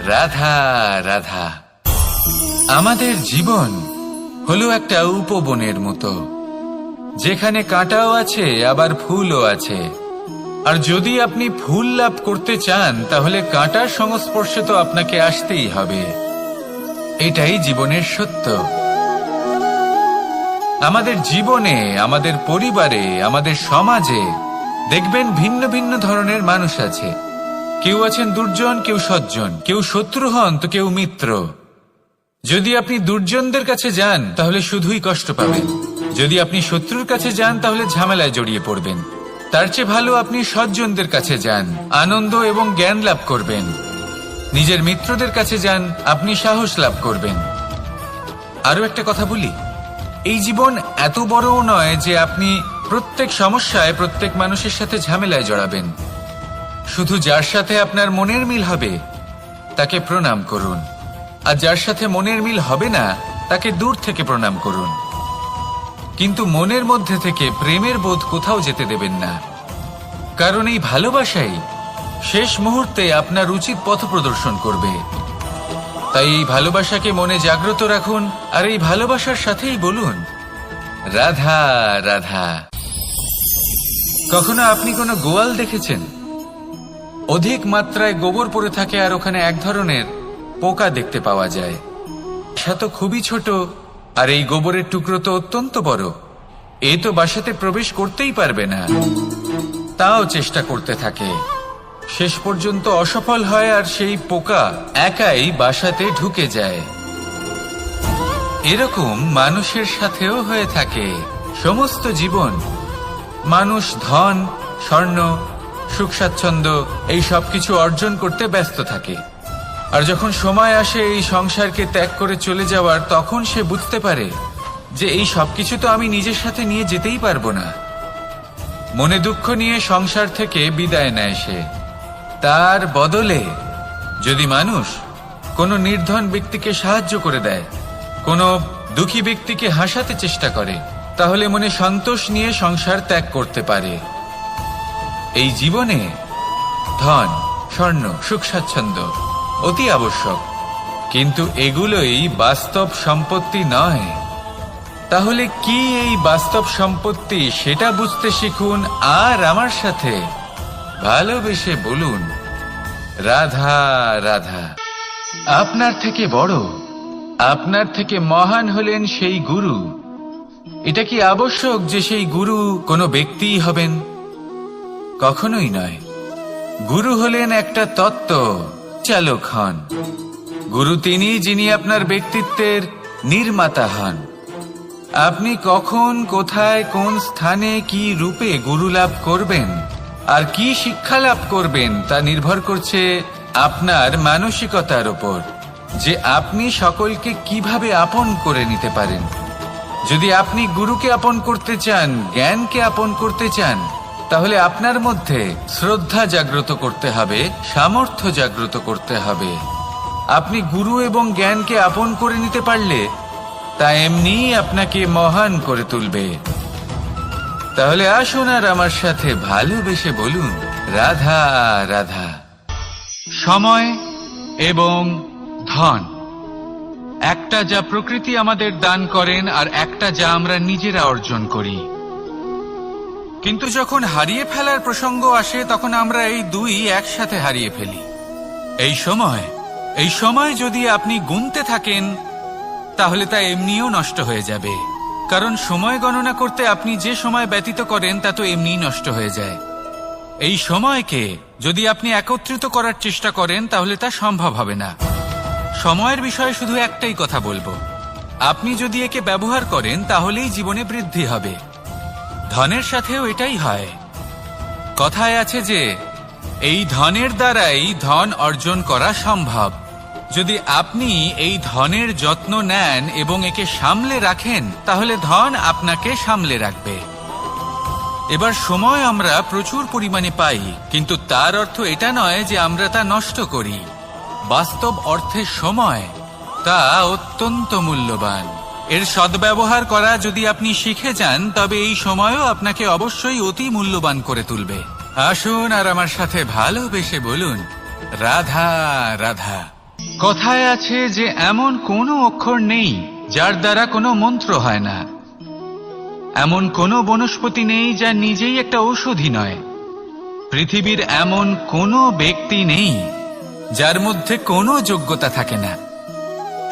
রাধা রাধা। আমাদের জীবন হলো একটা উপবনের মতো। যেখানে কাঁটাও আছে, আবার ফুলও আছে। আর যদি আপনি ফুল লাভ করতে চান, তাহলে কাঁটার সংস্পর্শে তো আপনাকে আসতেই হবে। এটাই জীবনের সত্য। আমাদের জীবনে, আমাদের পরিবারে, আমাদের সমাজে দেখবেন ভিন্ন ভিন্ন ধরনের মানুষ আছে। কেউ আছেন দুর্জন, কেউ সজ্জন। কেউ শত্রু হন তো কেউ মিত্র। যদি আপনি দুর্জনদের কাছে যান, তাহলে শুধুই কষ্ট পাবেন। যদি আপনি শত্রুর কাছে যান, তাহলে ঝামেলায় জড়িয়ে পড়বেন। তার চেয়ে ভালো আপনি সজ্জনদের কাছে যান, আনন্দ এবং জ্ঞান লাভ করবেন। নিজের মিত্রদের কাছে যান, আপনি সাহস লাভ করবেন। আরও একটা কথা বলি। এই জীবন এত বড়ও নয় যে আপনি প্রত্যেক সমস্যায় প্রত্যেক মানুষের সাথে ঝামেলায় জড়াবেন। শুধু যার সাথে আপনার মনের মিল হবে, তাকে প্রণাম করুন। আর যার সাথে মনের মিল হবে না, তাকে দূর থেকে প্রণাম করুন। কিন্তু মনের মধ্যে থেকে প্রেমের বোধ কোথাও যেতে দেবেন না। কারণ এই ভালোবাসাই শেষ মুহূর্তে আপনার উচিত পথ প্রদর্শন করবে। তাই এই ভালোবাসাকে মনে জাগ্রত রাখুন, আর এই ভালোবাসার সাথেই বলুন, রাধা রাধা। কখনো আপনি কোনো গোয়াল দেখেছেন? অধিক মাত্রায় গোবর পড়ে থাকে আর ওখানে এক ধরনের পোকা দেখতে পাওয়া যায়। সে তো খুবই ছোট, আর এই গোবরের টুকরো তো অত্যন্ত বড়। এ তো বাসাতে প্রবেশ করতেই পারবে না। তাও চেষ্টা করতে থাকে। শেষ পর্যন্ত অসফল হয় আর সেই পোকা একাই বাসাতে ঢুকে যায়। এরকম মানুষের সাথেও হয়ে থাকে। সমস্ত জীবন। মানুষ ধন, স্বর্ণ সুখ স্বাচ্ছন্দ্য এই সব কিছু অর্জন করতে ব্যস্ত থাকে। আর যখন সময় আসে এই সংসারকে ত্যাগ করে চলে যাওয়ার, তখন সে বুঝতে পারে যে এই সবকিছু তো আমি নিজের সাথে নিয়ে যেতেই পারব না। মনে দুঃখ নিয়ে সংসার থেকে বিদায় নেয় সে। তার বদলে যদি মানুষ কোনো নির্ধন ব্যক্তিকে সাহায্য করে দেয়, কোনো দুঃখী ব্যক্তিকে হাসাতে চেষ্টা করে, তাহলে মনে সন্তোষ নিয়ে সংসার ত্যাগ করতে পারে। এই জীবনে ধন, স্বর্ণ, সুখ, স্বাচ্ছন্দ্য অতি আবশ্যক। কিন্তু এগুলোই বাস্তব সম্পত্তি নয়। তাহলে কি এই বাস্তব সম্পত্তি সেটা বুঝতে শিখুন আর আমার সাথে। ভালোবেসে বলুন, রাধা রাধা। আপনার থেকে বড়, আপনার থেকে মহান হলেন সেই গুরু। এটা কি আবশ্যক যে সেই গুরু কোনো ব্যক্তিই হবেন? কখনোই নয়। গুরু হলেন একটা তত্ত্ব, চালক হন। গুরু তিনি যিনি আপনার ব্যক্তিত্বের নির্মাতা হন। আপনি কখন, কোথায়, কোন স্থানে কি রূপে গুরু লাভ করবেন, আর কি শিক্ষা লাভ করবেন, তা নির্ভর করছে আপনার মানসিকতার ওপর যে আপনি সকলকে কীভাবে আপন করে নিতে পারেন। যদি আপনি গুরুকে আপন করতে চান, জ্ঞানকে আপন করতে চান তাহলে আপনার মধ্যে শ্রদ্ধা জাগ্রত করতে হবে, সামর্থ্য জাগ্রত করতে হবে। আপনি গুরু এবং জ্ঞানকে আপন করে নিতে পারলে, তা এমনিই আপনাকে মহান করে তুলবে। তাহলে আসুন আর আমার সাথে ভালোবেসে বলুন, রাধা রাধা। সময় এবং ধন। একটা যা প্রকৃতি আমাদের দান করেন আর একটা যা আমরা নিজেরা অর্জন করি। কিন্তু যখন হারিয়ে ফেলার প্রসঙ্গ আসে, তখন আমরা এই দুই একসাথে হারিয়ে ফেলি। এই সময় এই সময় যদি আপনি গুনতে থাকেন, তাহলে তা এমনিও নষ্ট হয়ে যাবে। কারণ সময় গণনা করতে আপনি যে সময় ব্যতীত করেন, তা তো এমনিই নষ্ট হয়ে যায়। এই সময়কে যদি আপনি একত্রিত করার চেষ্টা করেন, তাহলে তা সম্ভব হবে না। সময়ের বিষয়ে শুধু একটাই কথা বলব। আপনি যদি একে ব্যবহার করেন, তাহলেই জীবনে বৃদ্ধি হবে। ধনের সাথেও এটাই হয়। কথায় আছে যে, এই ধনের দ্বারাই ধন অর্জন করা সম্ভব। যদি আপনি এই ধনের যত্ন নেন এবং একে সামলে রাখেন, তাহলে ধন আপনাকে সামলে রাখবে। এবার সময় আমরা প্রচুর পরিমাণে পাই, কিন্তু তার অর্থ এটা নয় যে আমরা তা নষ্ট করি। বাস্তব অর্থে সময় তা অত্যন্ত মূল্যবান। এর সদ্ব্যবহার করা যদি আপনি শিখে যান, তবে এই সময়ও আপনাকে অবশ্যই অতি মূল্যবান করে তুলবে। আসুন আর আমার সাথে ভালোবেসে বলুন, রাধা রাধা। কথায় আছে যে এমন কোনো অক্ষর নেই যার দ্বারা কোনো মন্ত্র হয় না। এমন কোনো বনস্পতি নেই যা নিজেই একটা ঔষধি নয়। পৃথিবীর এমন কোনো ব্যক্তি নেই যার মধ্যে কোনো যোগ্যতা থাকে না।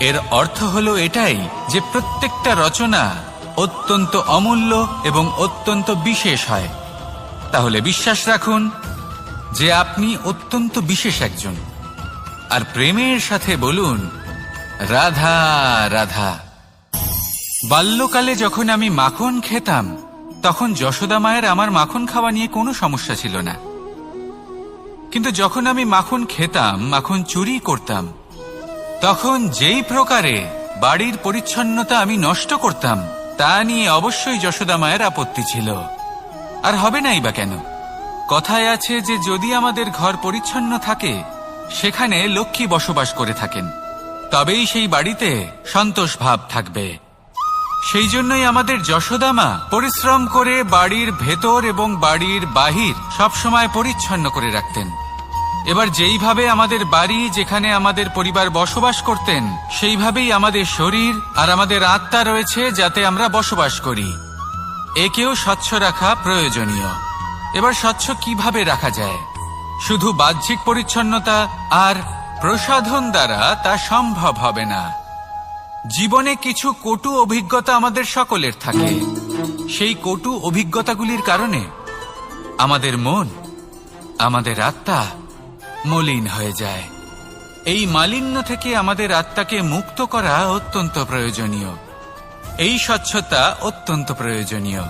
এর অর্থ হলো এটাই যে প্রত্যেকটা রচনা অত্যন্ত অমূল্য এবং অত্যন্ত বিশেষ হয়। তাহলে বিশ্বাস রাখুন যে আপনি অত্যন্ত বিশেষ একজন। আর প্রেমের সাথে বলুন, রাধা রাধা। বাল্যকালে যখন আমি মাখন খেতাম, তখন যশোদা মায়ের আমার মাখন খাওয়া নিয়ে কোনো সমস্যা ছিল না। কিন্তু যখন আমি মাখন খেতাম, মাখন চুরি করতাম তখন যেই প্রকারে বাড়ির পরিচ্ছন্নতা আমি নষ্ট করতাম, তা নিয়ে অবশ্যই যশোদা মায়ের আপত্তি ছিল। আর হবে নাই বা কেন? কথায় আছে যে যদি আমাদের ঘর পরিচ্ছন্ন থাকে, সেখানে লক্ষ্মী বসবাস করে থাকেন। তবেই সেই বাড়িতে সন্তোষ ভাব থাকবে। সেই জন্যই আমাদের যশোদামা পরিশ্রম করে বাড়ির ভেতর এবং বাড়ির বাহির সবসময় পরিচ্ছন্ন করে রাখতেন। এবার যেইভাবে আমাদের বাড়ি যেখানে আমাদের পরিবার বসবাস করতেন, সেইভাবেই আমাদের শরীর আর আমাদের আত্মা রয়েছে যাতে আমরা বসবাস করি। একেও স্বচ্ছ রাখা প্রয়োজনীয়। এবার স্বচ্ছ কীভাবে রাখা যায়? শুধু বাহ্যিক পরিচ্ছন্নতা আর প্রসাধন দ্বারা তা সম্ভব হবে না। জীবনে কিছু কটু অভিজ্ঞতা আমাদের সকলের থাকে। সেই কটু অভিজ্ঞতাগুলির কারণে আমাদের মন, আমাদের আত্মা মলিন হয়ে যায়। এই মালিন্য থেকে আমাদের আত্মাকে মুক্ত করা অত্যন্ত প্রয়োজনীয়। এই স্বচ্ছতা অত্যন্ত প্রয়োজনীয়।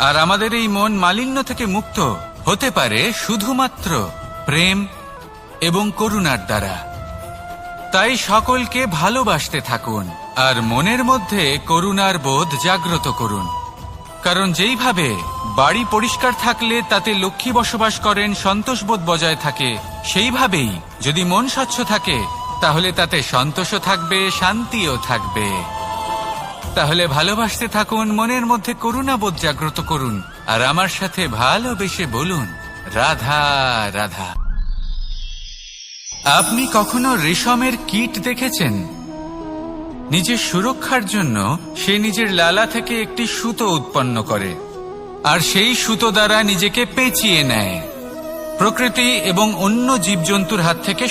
আর আমাদের এই মন মালিন্য থেকে মুক্ত হতে পারে শুধুমাত্র প্রেম এবং করুণার দ্বারা। তাই সকলকে ভালোবাসতে থাকুন আর মনের মধ্যে করুণার বোধ জাগ্রত করুন। কারণ যেইভাবে বাড়ি পরিষ্কার থাকলে তাতে লক্ষ্মী বসবাস করেন সন্তোষবোধ বজায় থাকে, সেইভাবেই যদি মন স্বচ্ছ থাকে, তাহলে তাতে সন্তোষও থাকবে, শান্তিও থাকবে। তাহলে ভালোবাসতে থাকুন, মনের মধ্যে করুণাবোধ জাগ্রত করুন, আর আমার সাথে ভালোবেসে বলুন, রাধা রাধা। আপনি কখনো রেশমের কীট দেখেছেন? নিজের সুরক্ষার জন্য সে নিজের লালা থেকে একটি সুতো উৎপন্ন করে, আর সেই সুতো দ্বারা নিজেকে পেঁচিয়ে নেয়। প্রকৃতি এবং অন্য জীবজন্তুর হাত থেকে